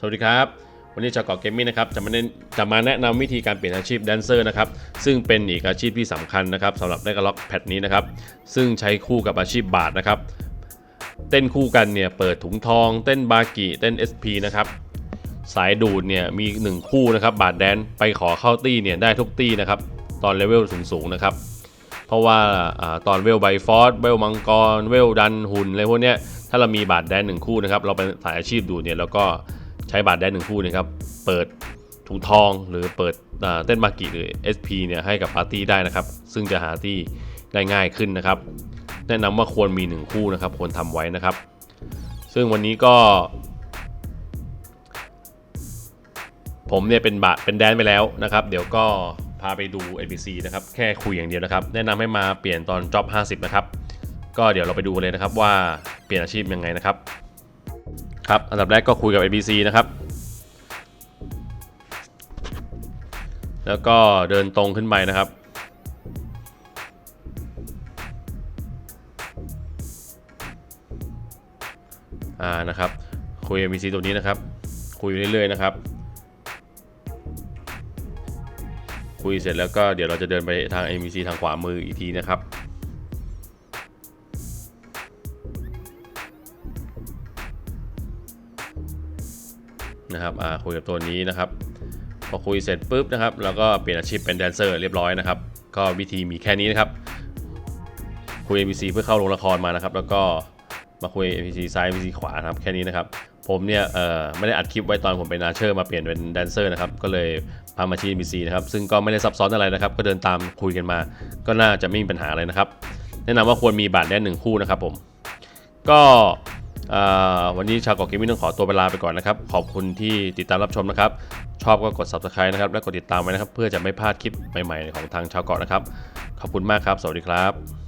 สวัสดีครับ วันนี้ชาวเกาะเกมมิ่งนะครับจะมาแนะจะมาแนะนำวิธีการเปลี่ยนอาชีพแดนเซอร์นะครับซึ่งเป็นอีกอาชีพที่สำคัญนะครับสำหรับได้กระล็อกแพทนี้นะครับซึ่งใช้คู่กับอาชีพบาทนะครับเต้นคู่กันเนี่ยเปิดถุงทอง เต้นบากิเต้น SP นะครับสายดูดเนี่ยมี 1 คู่นะครับบาทแดนไปขอเข้าตี้เนี่ยได้ทุกตี้นะครับตอนเลเวลสูงๆนะครับเพราะว่าอตอนเวลไบฟอสเวลมังกรเวลดันหุ่นอะไรพวกเนี้ยถ้าเรามีบาทแดนหนึ่งคู่นะครับเราเป็นสายอาชีพดูดเนี่ยเราก็ ใช้บาทแดนหนึ่งคู่นะครับ เปิดถุงทองหรือเปิดเต้นบากิหรือ SP เนี่ยให้กับปาร์ตี้ได้นะครับ ซึ่งจะหาที่ได้ง่ายขึ้นนะครับ แนะนำว่าควรมี 1 คู่นะครับ ควรทำไว้นะครับ ซึ่งวันนี้ก็ ผมเนี่ยเป็นบะเป็นแดนไปแล้วนะครับ เดี๋ยวก็พาไปดู NPC นะครับ แค่คุยอย่างเดียวนะครับ แนะนำให้มาเปลี่ยนตอน job 50 นะครับ ก็เดี๋ยวเราไปดูเลยนะครับว่าเปลี่ยนอาชีพยังไงนะครับ ครับ อันดับแรกก็คุยกับ NPC นะครับ แล้วก็เดินตรงขึ้นไปนะครับ อ่า นะครับ คุย NPC ตัวนี้นะครับ คุยเรื่อยๆนะครับ คุยเสร็จแล้วก็เดี๋ยวเราจะเดินไปทาง NPC ทางขวามืออีกทีนะครับ นะครับอ่าคุยกับตัวนี้นะครับ พอคุยเสร็จปุ๊บนะครับเราก็เปลี่ยนอาชีพเป็นแดนเซอร์เรียบร้อยนะครับ ก็วิธีมีแค่นี้นะครับ คุย NPC เพื่อเข้าโรงละครมานะครับ แล้วก็มาคุย NPC ซ้าย NPC ขวาครับแค่นี้นะครับ ผมเนี่ยเอ่อไม่ได้อัดคลิปไว้ตอนผมเป็นอาเชอร์มาเปลี่ยนเป็นแดนเซอร์นะครับ ก็เลยพามาที่ NPC นะครับ ซึ่งก็ไม่ได้ซับซ้อนอะไรนะครับ ก็เดินตามคุยกันมา ก็น่าจะไม่มีปัญหาอะไรนะครับ แนะนำว่าควรมีบาทแดนหนึ่งคู่นะครับผม ก็ วันนี้ชาวเกาะเกมมิ่งต้องขอตัวเวลาไปก่อนนะครับ ขอบคุณที่ติดตามรับชมนะครับ ชอบก็กด subscribe นะครับ และกดติดตามไว้นะครับ เพื่อจะไม่พลาดคลิปใหม่ๆ ของทางชาวเกาะนะครับ ขอบคุณมากครับ สวัสดีครับ